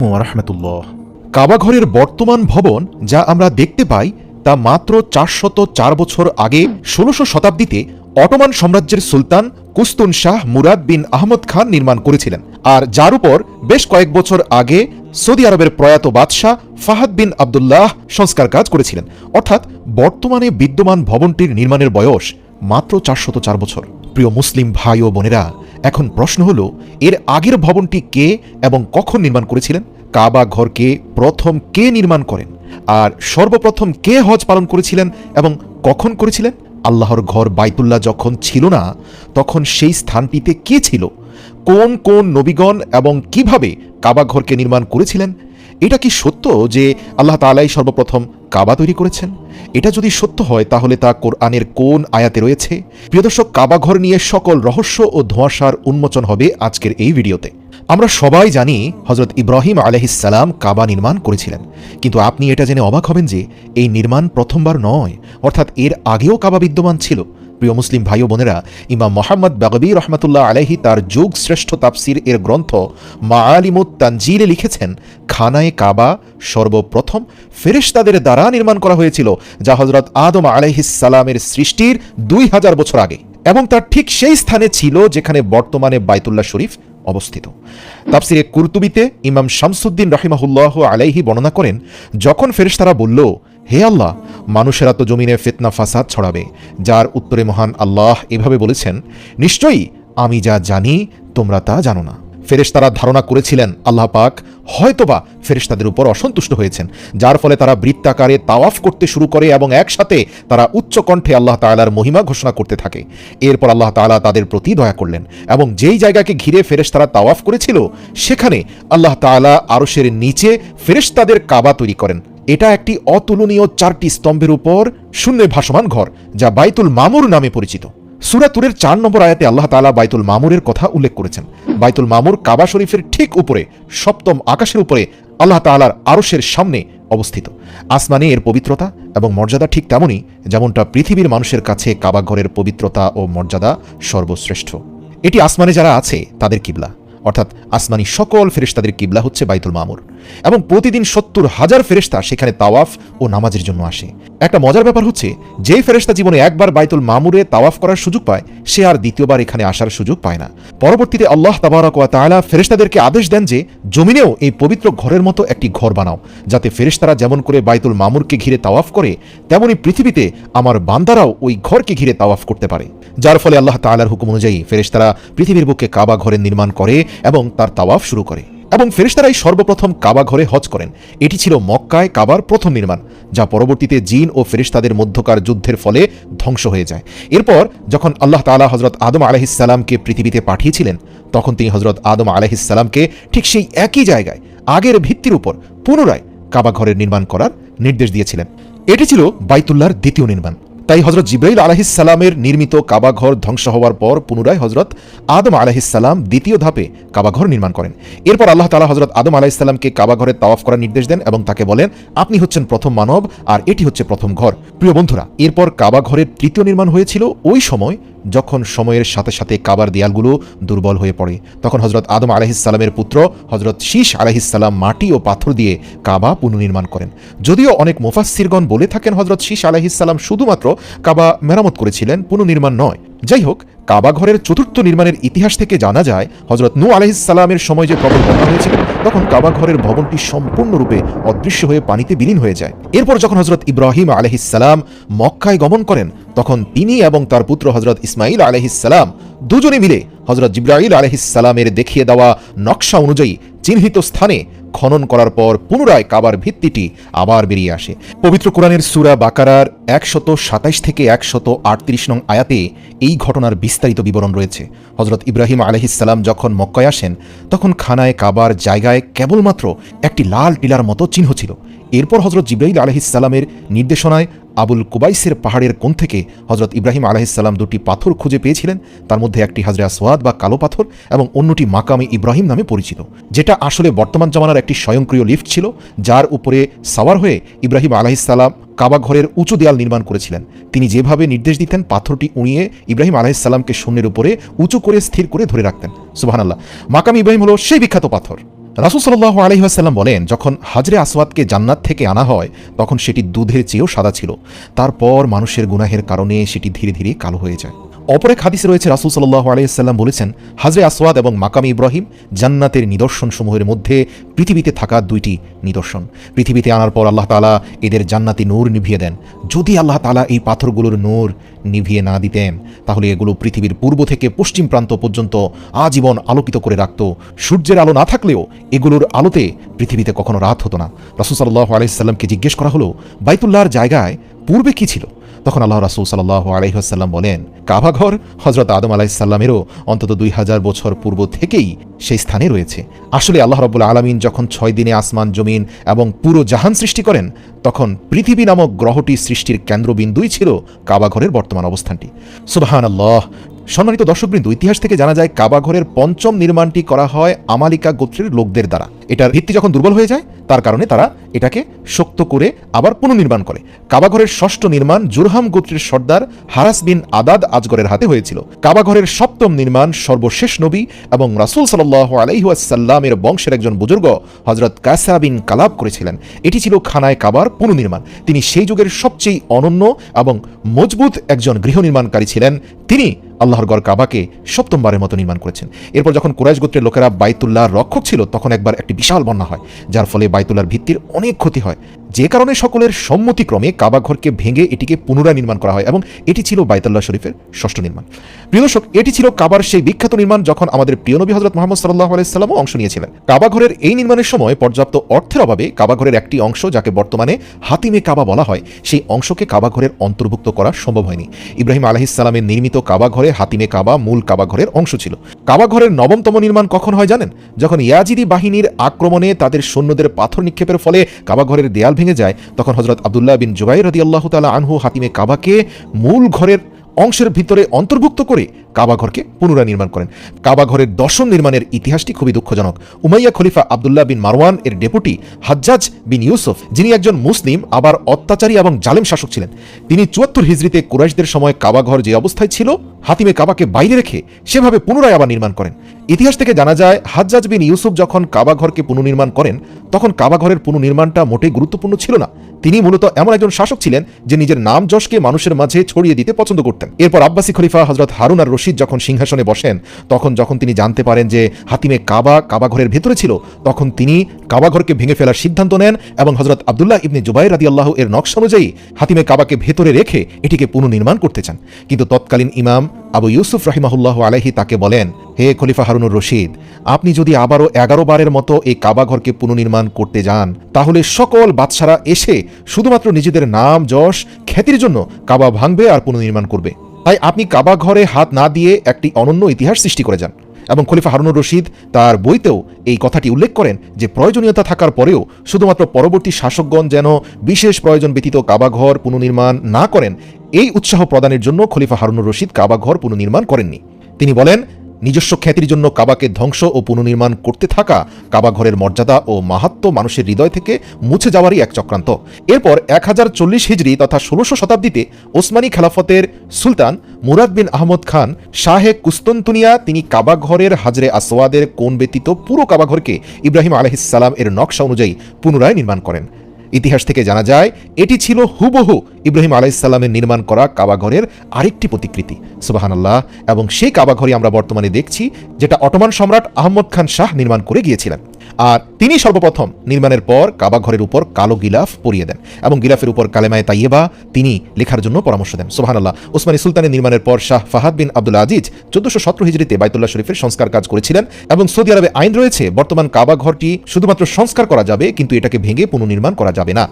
রহমতুল্লাহ। কাবাঘরের বর্তমান ভবন যা আমরা দেখতে পাই তা মাত্র চারশত চার বছর আগে ষোলশো শতাব্দীতে অটোমান সাম্রাজ্যের সুলতান কুস্তুন শাহ মুরাদ বিন আহমদ খান নির্মাণ করেছিলেন। আর যার উপর বেশ কয়েক বছর আগে সৌদি আরবের প্রয়াত বাদশাহ ফাহাদ বিন আবদুল্লাহ সংস্কার কাজ করেছিলেন। অর্থাৎ বর্তমানে বিদ্যমান ভবনটির নির্মাণের বয়স মাত্র চারশত চার বছর। প্রিয় মুসলিম ভাই ও বোনেরা এখন প্রশ্ন হল, এর আগের ভবনটি কে এবং কখন নির্মাণ করেছিলেন? কাবা ঘরকে প্রথম কে নির্মাণ করেন? আর সর্বপ্রথম কে হজ পালন করেছিলেন এবং কখন করেছিলেন? আল্লাহর ঘর বাইতুল্লাহ যখন ছিল না, তখন সেই স্থানটিতে কে ছিল? কোন কোন নবীগণ এবং কীভাবে কাবা ঘরকে নির্মাণ করেছিলেন? এটা কি সত্য যে আল্লাহ তালাই সর্বপ্রথম কাবা তৈরি করেছেন? এটা যদি সত্য হয়, তাহলে তা কোরআনের কোন আয়াতে রয়েছে? প্রিয় দর্শক, কাবা ঘর নিয়ে সকল রহস্য ও ধোঁয়াশার উন্মোচন হবে আজকের এই ভিডিওতে। আমরা সবাই জানি হজরত ইব্রাহিম আলহিসাল্লাম কাবা নির্মাণ করেছিলেন। কিন্তু আপনি এটা জেনে অবাক হবেন যে, এই নির্মাণ প্রথমবার নয়, অর্থাৎ এর আগেও কাবা বিদ্যমান ছিল। প্রিয় মুসলিম ভাই বোনেরা, ইমাম মোহাম্মদ বাগবি রহমতুল্লাহ আলহি তার যুগ শ্রেষ্ঠ তাফসির এর গ্রন্থ মা আলিমুত তানজিলে লিখেছেন, খানায় কাবা সর্বপ্রথম ফেরেশতাদের দ্বারা নির্মাণ করা হয়েছিল, যা হজরত আদম আলাইহিসালামের সৃষ্টির দুই হাজার বছর আগে এবং তার ঠিক সেই স্থানে ছিল যেখানে বর্তমানে বাইতুল্লাহ শরীফ অবস্থিত। তাফসিরে কুরতুবিতে ইমাম শামসুদ্দিন রাহিমাহুল্লাহ আলাইহি বর্ণনা করেন, যখন ফেরেশতারা বলল, হে আল্লাহ মানুষেরা তো জমিনে ফিতনা, ফাসাদ ছড়াবে, যার উত্তরে মহান আল্লাহ এভাবে বলেছেন, নিশ্চয়ই আমি যা জানি, তোমরা তা জানো না। ফেরেশতারা ধারণা করেছিলেন, আল্লাহ পাক হয়তোবা ফেরেশতাদের উপর অসন্তুষ্ট হয়েছেন, যার ফলে তারা বৃত্তাকারে তাওয়াফ করতে শুরু করে এবং একসাথে তারা উচ্চ কণ্ঠে আল্লাহ তাআলার মহিমা ঘোষণা করতে থাকে। এরপর আল্লাহ তাআলা তাদের প্রতি দয়া করলেন এবং যেই জায়গাকে ঘিরে ফেরেশতারা তাওয়াফ করেছিল, সেখানে আল্লাহ তাআলা আরশের নিচে ফেরেশতাদের কাবা তৈরি করেন। এটা একটি অতুলনীয় চারটি স্তম্ভের উপর শূন্য ভাসমান ঘর, যা বাইতুল মামুর নামে পরিচিত। সুরাতুরের চার নম্বর আয়াতে আল্লাহ তালা বাইতুল মামুরের কথা উল্লেখ করেছেন। বাইতুল মামুর কাবা শরীফের ঠিক উপরে, সপ্তম আকাশের উপরে আল্লাহ তালার আরশের সামনে অবস্থিত। আসমানে এর পবিত্রতা এবং মর্যাদা ঠিক তেমনই, যেমনটা পৃথিবীর মানুষের কাছে কাবা ঘরের পবিত্রতা ও মর্যাদা সর্বশ্রেষ্ঠ। এটি আসমানে যারা আছে, তাদের কিবলা। অর্থাৎ আসমানি সকল ফেরেশতাদের কিবলা হচ্ছে বাইতুল মামুর। এবং প্রতিদিন সত্তর হাজার ফেরেশতা সেখানে তাওয়াফ ও নামাজের জন্য আসে। একটা মজার ব্যাপার হচ্ছে, যেই ফেরেশতা জীবনে একবার বাইতুল মামুরে তাওয়াফ করার সুযোগ পায়, সে আর দ্বিতীয়বার এখানে আসার সুযোগ পায় না। পরবর্তীতে আল্লাহ তাবারক ওয়া তাআলা ফেরেশতাদেরকে আদেশ দেন যে, জমিনেও এই পবিত্র ঘরের মতো একটি ঘর বানাও, যাতে ফেরেশতারা যেমন করে বাইতুল মামুরকে ঘিরে তাওয়াফ করে, তেমনি পৃথিবীতে আমার বান্দারাও ওই ঘরকে ঘিরে তাওয়াফ করতে পারে। যার ফলে আল্লাহ তাআলার হুকুম অনুযায়ী ফেরেশতারা পৃথিবীর বুকে কাবা ঘরের নির্মাণ করে এবং তার তাওয়াফ শুরু করে। এবং ফেরেশতারাই সর্বপ্রথম কাবা ঘরে হজ করেন। এটি ছিল মক্কায় কাবার প্রথম নির্মাণ, যা পরবর্তীতে জিন ও ফেরেশতাদের মধ্যকার যুদ্ধের ফলে ধ্বংস হয়ে যায়। এরপর যখন আল্লাহ তাআলা হজরত আদম আলাহিসাল্লামকে পৃথিবীতে পাঠিয়েছিলেন, তখন তিনি হজরত আদম আলাহিসাল্লামকে ঠিক সেই একই জায়গায়, আগের ভিত্তির উপর পুনরায় কাবা ঘরের নির্মাণ করার নির্দেশ দিয়েছিলেন। এটি ছিল বাইতুল্লাহর দ্বিতীয় নির্মাণ। তাই হজরত জিব্রাইল আলাহিসাল্লামের নির্মিত কাবাঘর ধ্বংস হওয়ার পর পুনরায় হজরত আদম আলাহিসাল্লাম দ্বিতীয় ধাপে কাবাঘর নির্মাণ করেন। এরপর আল্লাহ তালা হজরত আদম আলাহিসাল্লামকে কাবাঘরে তাওয়াফ করার নির্দেশ দেন এবং তাকে বলেন, আপনি হচ্ছেন প্রথম মানব আর এটি হচ্ছে প্রথম ঘর। প্রিয় বন্ধুরা, এরপর কাবাঘরের তৃতীয় নির্মাণ হয়েছিল ওই সময় যখন সময়ের সাথে সাথে কাবার দেয়ালগুলো দুর্বল হয়ে পড়ে, তখন হজরত আদম আলাহিসাল্লামের পুত্র হজরত শীষ আলাহিসাল্লাম মাটি ও পাথর দিয়ে কাবা পুনর্নির্মাণ করেন। যদিও অনেক মুফাসিরগণ বলে থাকেন হজরত শীষ আলাহিসাল্লাম শুধুমাত্র কাবা মেরামত করেছিলেন, পুনর্নির্মাণ নয়। যাই হোক, কাবা ঘরের চতুর্থ নির্মাণের ইতিহাস থেকে জানা যায় হজরত নু আলাহিসাল্লামের সময় যে প্রবল বন্যা হয়েছিল তখন কাবা ঘরের ভবনটি সম্পূর্ণরূপে অদৃশ্য হয়ে পানিতে বিলীন হয়ে যায়। এরপর যখন হজরত ইব্রাহিম আলহিসাল্লাম মক্কায় গমন করেন, তখন তিনি এবং তার পুত্র হজরত ইসমাইল আলহিসাল্লাম দুজনে মিলে হজরত জিব্রাইল আলহিসাল্লামের দেখিয়ে দেওয়া নকশা অনুযায়ী চিহ্নিত স্থানে খনন করার পর পুনরায় কাবার ভিত্তিটি আবার বেরিয়ে আসে। পবিত্র কোরআনের সুরা বাকারার একশত সাতাইশ থেকে একশত আটত্রিশ নং আয়াতে এই ঘটনার বিস্তারিত বিবরণ রয়েছে। হজরত ইব্রাহিম আলহিসাল্লাম যখন মক্কায় আসেন, তখন খানায় কাবার জায়গায় কেবলমাত্র একটি লাল টিলার মতো চিহ্ন ছিল। এরপর হজরত জিব্রাহিল আলহিসাল্লামের নির্দেশনায় আবুল কুবাইসের পাহাড়ের কোণ থেকে হজরত ইব্রাহিম আলাহিসাল্লাম দুটি পাথর খুঁজে পেয়েছিলেন। তার মধ্যে একটি হাজরা সোয়াদ বা কালো পাথর এবং অন্যটি মাকামে ইব্রাহিম নামে পরিচিত, যেটা আসলে বর্তমান জামানার একটি স্বয়ংক্রিয় লিফট ছিল, যার উপরে সাওয়ার হয়ে ইব্রাহিম আলাহিসাল্লাম কাবা ঘরের উঁচু দেয়াল নির্মাণ করেছিলেন। তিনি যেভাবে নির্দেশ দিতেন, পাথরটি উড়িয়ে ইব্রাহিম আলাহিসাল্লামকে শূন্যের উপরে উঁচু করে স্থির করে ধরে রাখতেন। সুবাহানাল্লাহ। মাকাম ইব্রাহিম হলো সেই বিখ্যাত পাথর। রাসুল সাল্লাহ আলহিহাসাল্লাম বলেন, যখন হাজরে আসওয়াদকে জান্নাত থেকে আনা হয়, তখন সেটি দুধের চেয়েও সাদা ছিল। তারপর মানুষের গুনাহের কারণে সেটি ধীরে ধীরে কালো হয়ে যায়। অপর এক হাদিসে রয়েছে, রাসুল সাল্লাহ আলাইসাল্লাম বলেছেন, হাজরে আসওয়াদ এবং মাকামি ইব্রাহিম জান্নাতের নিদর্শনসমূহের মধ্যে পৃথিবীতে থাকা দুইটি নিদর্শন। পৃথিবীতে আনার পর আল্লাহ তালা এদের জান্নাতি নূর নিভিয়ে দেন। যদি আল্লাহ তালা এই পাথরগুলোর নূর নিভিয়ে না দিতেন, তাহলে এগুলো পৃথিবীর পূর্ব থেকে পশ্চিম প্রান্ত পর্যন্ত আজীবন আলোকিত করে রাখত। সূর্যের আলো না থাকলেও এগুলোর আলোতে পৃথিবীতে কখনো রাত হতো না। রাসুল সাল্লাহ আলাইসাল্লামকে জিজ্ঞেস করা হলো, বাইতুল্লাহর জায়গায় পূর্বে কি ছিল? তখন আল্লাহ রাসুল সাল্লাহ আলহিহাসাল্লাম বলেন কাভাঘর হজরত আদম আলাইসাল্লামেরও অন্তত দুই হাজার বছর পূর্ব থেকেই সেই স্থানে রয়েছে। আসলে আল্লাহ রব্বুল আলমিন যখন ছয় দিনে আসমান, জমিন এবং পুরো জাহান সৃষ্টি করেন, তখন পৃথিবী নামক গ্রহটি সৃষ্টির কেন্দ্রবিন্দুই ছিল কাবাঘরের বর্তমান অবস্থানটি। সুবাহান আল্লাহ সম্মানিত দর্শকবৃন্দ, ইতিহাস থেকে জানা যায় কাবাঘরের পঞ্চম নির্মাণটি করা হয় আমালিকা গোত্রের লোকদের দ্বারা। এটার ভিত্তি যখন দুর্বল হয়ে যায়, তার কারণে তারা এটাকে শক্ত করে আবার পুনর্নির্মাণ করে। কাবাঘরের ষষ্ঠ নির্মাণ জুরহাম গোত্রের সর্দার হারাস বিন আদাদ আজগরের হাতে হয়েছিল। কাবাঘরের সপ্তম নির্মাণ সর্বশেষ নবী এবং রাসুল সাল্লাহ আলাইহাসাল্লামের বংশের একজন বুজুর্গ হজরত কাসা বিন কালাব করেছিলেন। এটি ছিল খানায় কাবার পুনর্নির্মাণ। তিনি সেই যুগের সবচেয়ে অনন্য এবং মজবুত একজন গৃহ নির্মাণকারী ছিলেন। তিনি আল্লাহর গড় কাবাকে সপ্তমবারের মতো নির্মাণ করেছেন। এরপর যখন কুরাইশ গোত্রের লোকেরা বাইতুল্লাহর রক্ষক ছিল, তখন একবার একটি বিশাল বন্যা হয়, যার ফলে বাইতুল্লাহর ভিত্তির অনেক ক্ষতি হয়। যে কারণে সকলের সম্মতিক্রমে কাবা ঘরকে ভেঙে এটিকে পুনরায় নির্মাণ করা হয় এবং এটি ছিল বাইতুল্লাহ শরীফের ষষ্ঠ নির্মাণ। প্রিয় দর্শক, এটি ছিল কাবার সেই বিখ্যাত নির্মাণ যখন আমাদের প্রিয় নবী হজরত মোহাম্মদ সাল্লাহ আলাইসাল্লামও অংশ নিয়েছিলেন। কাবা ঘরের এই নির্মাণের সময় পর্যাপ্ত অর্থের অভাবে কাবা ঘরের একটি অংশ, যাকে বর্তমানে হাতিমে কাবা বলা হয়, সেই অংশকে কাবাঘরের অন্তর্ভুক্ত করা সম্ভব হয়নি। ইব্রাহিম আলহিসাল্লামের নির্মিত কাবাঘরে হাতিমে কাবা মূল কাবাঘরের অংশ ছিল। কাবা ঘরের নবমতম নির্মাণ কখন হয় জানেন? যখন ইয়াজিদি বাহিনীর আক্রমণে তাদের সৈন্যদের পাথর নিক্ষেপের ফলে কাবা ঘরের দেয়াল ভেঙে যায়। তখন হজরত আবদুল্লাহ বিন জুবাই রদি আল্লাহ তালা আনহু হাতিমে কাবাকে মূল ঘরের অংশের ভিতরে অন্তর্ভুক্ত করে কাবাঘরকে পুনরায় নির্মাণ করেন। কাবাঘরের দর্শন নির্মাণের ইতিহাসটি খুবই দুঃখজনক। উমাইয়া খলিফা আবদুল্লাহ বিন মারওয়ান এর ডেপুটি হাজ্জাজ বিন ইউসুফ, যিনি একজন মুসলিম, আবার অত্যাচারী এবং জালেম শাসক ছিলেন। তিনি চুয়াত্তর হিজড়িতে কুরাইশদের সময় কাবাঘর যে অবস্থায় ছিল, হাতিমে কাবাকে বাইরে রেখে সেভাবে পুনরায় আবার নির্মাণ করেন। ইতিহাস থেকে জানা যায়, হাজ্জাজ বিন ইউসুফ যখন কাবাঘরকে পুনর্নির্মাণ করেন, তখন কাবাঘরের পুনর্নির্মাণটা মোটেই গুরুত্বপূর্ণ ছিল না। তিনি মূলত এমন একজন শাসক ছিলেন, যে নিজের নাম যশকে মানুষের মাঝে ছড়িয়ে দিতে পছন্দ করতেন। এরপর আব্বাসী খলিফা হজরত হারুন আর রশিদ যখন সিংহাসনে বসেন, তখন যখন তিনি জানতে পারেন যে হাতিমে কাবা কাবাঘরের ভেতরে ছিল, তখন তিনি কাবাঘরকে ভেঙে ফেলার সিদ্ধান্ত নেন এবং হজরত আবদুল্লাহ ইবনে জুবাইর রাদি আল্লাহ এর নকশা অনুযায়ী হাতিমে কাবাকে ভেতরে রেখে এটিকে পুনর্নির্মাণ করতে চান। কিন্তু তৎকালীন ইমাম আবু ইউসুফ রাহিমাহুল্লাহ আলহি তাকে বলেন, হে খলিফা হারুনুর রশিদ, আপনি যদি আবারও এগারো বারের মতো এই কাবাঘরকে পুনর্নির্মাণ করতে যান, তাহলে সকল বাদশারা এসে শুধুমাত্র নিজেদের নাম, যশ, খ্যাতির জন্য কাবা ভাঙবে আর পুনর্নির্মাণ করবে। তাই আপনি কাবা ঘরে হাত না দিয়ে একটি অনন্য ইতিহাস সৃষ্টি করে যান। এবং খলিফা হারুনুর রশিদ তার বইতেও এই কথাটি উল্লেখ করেন যে প্রয়োজনীয়তা থাকার পরেও শুধুমাত্র পরবর্তী শাসকগণ যেন বিশেষ প্রয়োজন ব্যতীত কাবাঘর পুনর্নির্মাণ না করেন, এই উৎসাহ প্রদানের জন্য খলিফা হারুনুর রশিদ কাবাঘর পুনর্নির্মাণ করেননি। তিনি বলেন নিজস্ব খ্যাতির জন্য কাবাকে ধ্বংস ও পুনর্নির্মাণ করতে থাকা কাবা ঘরের মর্যাদা ও মাহাত্ম মানুষের হৃদয় থেকে মুছে যাওয়ারই এক চক্রান্ত। এরপর এক হাজার চল্লিশ হিজড়ি তথা ষোলোশো শতাব্দীতে ওসমানী খেলাফতের সুলতান মুরাদ বিন আহমদ খান, শাহে কুস্তন্তুনিয়া তিনি কাবা ঘরের হাজরে আসওয়াদের কোন ব্যতীত পুরো কাবাঘরকে ইব্রাহিম আলহিসাল্লাম এর নকশা অনুযায়ী পুনরায় নির্মাণ করেন। ইতিহাস থেকে জানা যায়, এটি ছিল হুবহু ইব্রাহিম আলাইসাল্লামের নির্মাণ করা কাবাঘরের আরেকটি প্রতিকৃতি। সুবাহানাল্লাহ। এবং সেই কাবাঘরই আমরা বর্তমানে দেখছি, যেটা অটোমান সম্রাট আহমদ খান শাহ নির্মাণ করে গিয়েছিলেন। আর তিনি সর্বপ্রথম নির্মাণের পর কাবাঘরের উপর কালো গিলাফ পরিয়ে দেন এবং গিলাফের উপর কালেমায় তাইয়েবা তিনি লেখার জন্য পরামর্শ দেন। সোহানাল্লাহ ওসমানী সুলতানের নির্মাণের পর শাহ ফাহাদ বিন আব্দুল আজিজ চোদ্দশো সতেরো হিজড়িতে বাইতুল্লাহ শরীফের সংস্কার কাজ করেছিলেন এবং সৌদি আরবে আইন রয়েছে, বর্তমান কাবাঘরটি শুধুমাত্র সংস্কার করা যাবে, কিন্তু এটাকে ভেঙে পুনর্নির্মাণ করা যাবে না।